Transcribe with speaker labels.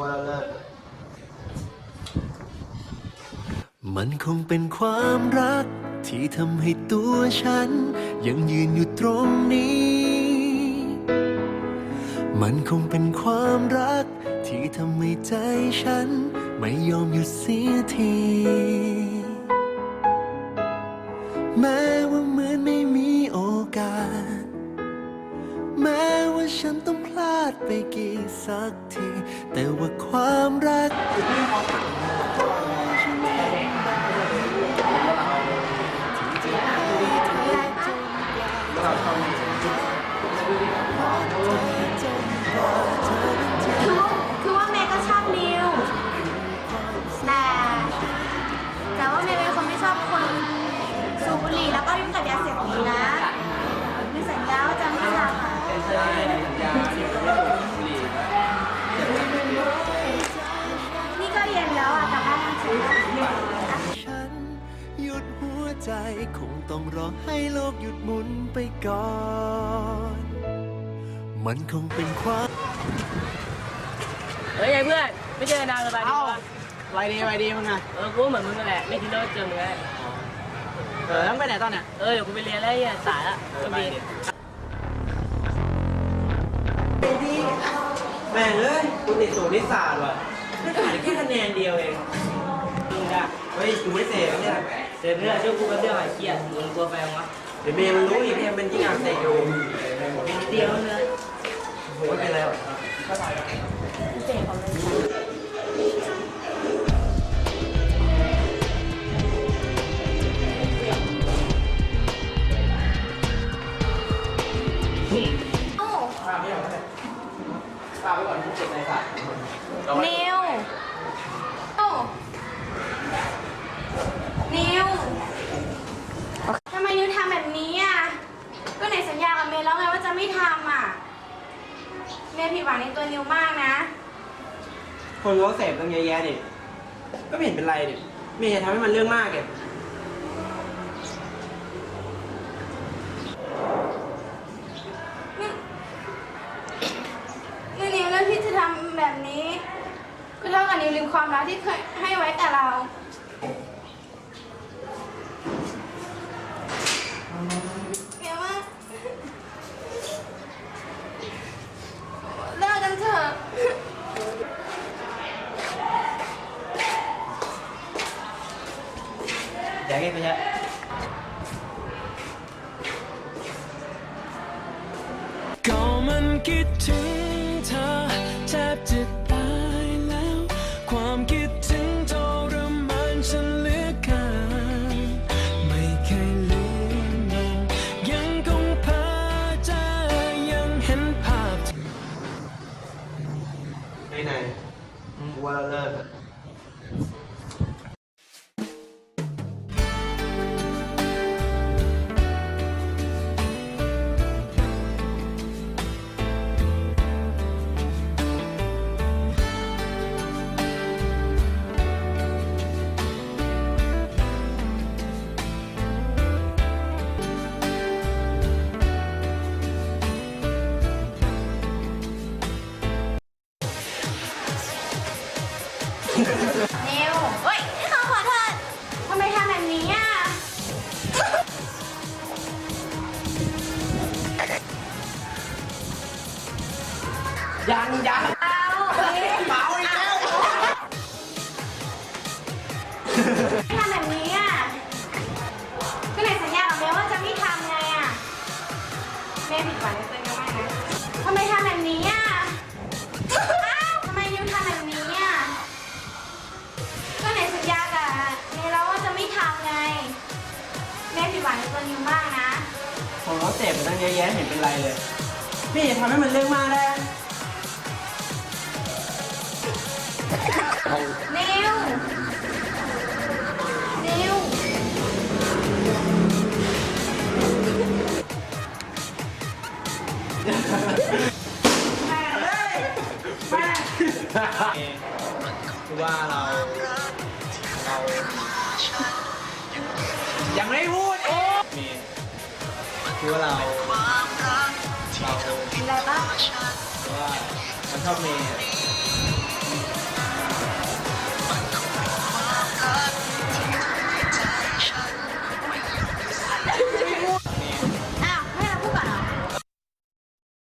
Speaker 1: วาราเลิก
Speaker 2: มันคงเป็นความรัก ที่ทำให้ตัวฉัน ยังยืนอยู่ตรงนี้ มันคงเป็นความรัก ที่ทำให้ใจฉัน ไม่ยอมหยุดเสียทีแม้ว่าเหมือนไม่มีโอกาส ไปกี่สักที แต่ว่าความรัก
Speaker 3: คือ
Speaker 2: ฉันหยุดหัวใจคงต้องรอให้โลกหยุดหมุนไปก่อน มันคงเป็นความ
Speaker 4: เฮ้ยไงเพื่อน ไม่เจอกันนานสบายดี
Speaker 1: เอ้า
Speaker 4: ปะ
Speaker 1: ไรดีไรดีมึงอะ
Speaker 4: เออกูก็เหมือนมึงนั่นแหละ ไม่คิดว่าเจอมึงแล้ว
Speaker 1: เออแล้วไปไหนตอนเนี้ย
Speaker 4: เออเดี๋ยวกูไปเรียนแล้วไอ้เหี้ยสายละก็มี
Speaker 1: แม่งเอ้ยกูติดสูตรนิสสาสตร์ว่ะไม่ขาดแค่คะแนนเดียวเอง
Speaker 4: มึงอะ
Speaker 1: เฮ้ยกูไม่เสพเนี่ย
Speaker 4: เจอเพื่อนช่วยกูกันเรื่องไอ้เหี้ยมึงกลัวแฟนวะ
Speaker 1: เดี๋ยวเมย์มันรู้อีกเนี่ยมันยิ่งานเสกอยู่
Speaker 4: เดียวเนื้อ
Speaker 1: โอ้ยเป็นไรวะ
Speaker 3: เอ้า
Speaker 1: ฝากไม่ก่อนฝากไว้ก่อนที่เจ็บในสาย
Speaker 3: นิวเอ้านิวทำไมนิวทำแบบนี้อะ ก็ไหนสัญญากับเมย์แล้วไงว่าจะไม่ทำอะ เมย์ผิดหวังในตัวนิวมากนะ
Speaker 1: คนเขาเสพตั้งเยอะแยะดิก็ไม่เห็นเป็นไรดิเมย์จะทำให้มันเรื่องมากเลย
Speaker 3: นี่นิวเลือกที่จะทำแบบนี้ ก็เท่ากับนิวลืมความรักที่เคยให้ไว้แต่เราเมียว่าเลิกกันเถอะ
Speaker 1: อยากให้ไปเยอะ
Speaker 2: ก็มันคิดถึงเธอแทบจะตายแล้ว ความคิดถึงทรมานฉันเหลือเกินไม่เคยลืมลงยังคงเพ้อเจอยังเห็นภาพ
Speaker 1: ไหนไหนกูว่าเราเลิก
Speaker 3: นิวเฮ้ยขอขอโทษทำไมทำแบบนี้อะ
Speaker 1: ยังยั
Speaker 3: ง เมย์ผิดหวังในตัวนิวมากนะ
Speaker 1: คนเขาเสพตั้งเยอะแยะเห็นเป็นไรเลย พี่จะทำให้มันเรื่องมากได้ไหม
Speaker 3: นิว นิว
Speaker 1: คือว่าเรา เรา ยังไม่พูดโอ้เมย์ คือว่าเราเรา
Speaker 3: เป็นไรปะ
Speaker 1: คือว่าเราชอบเมย์อะ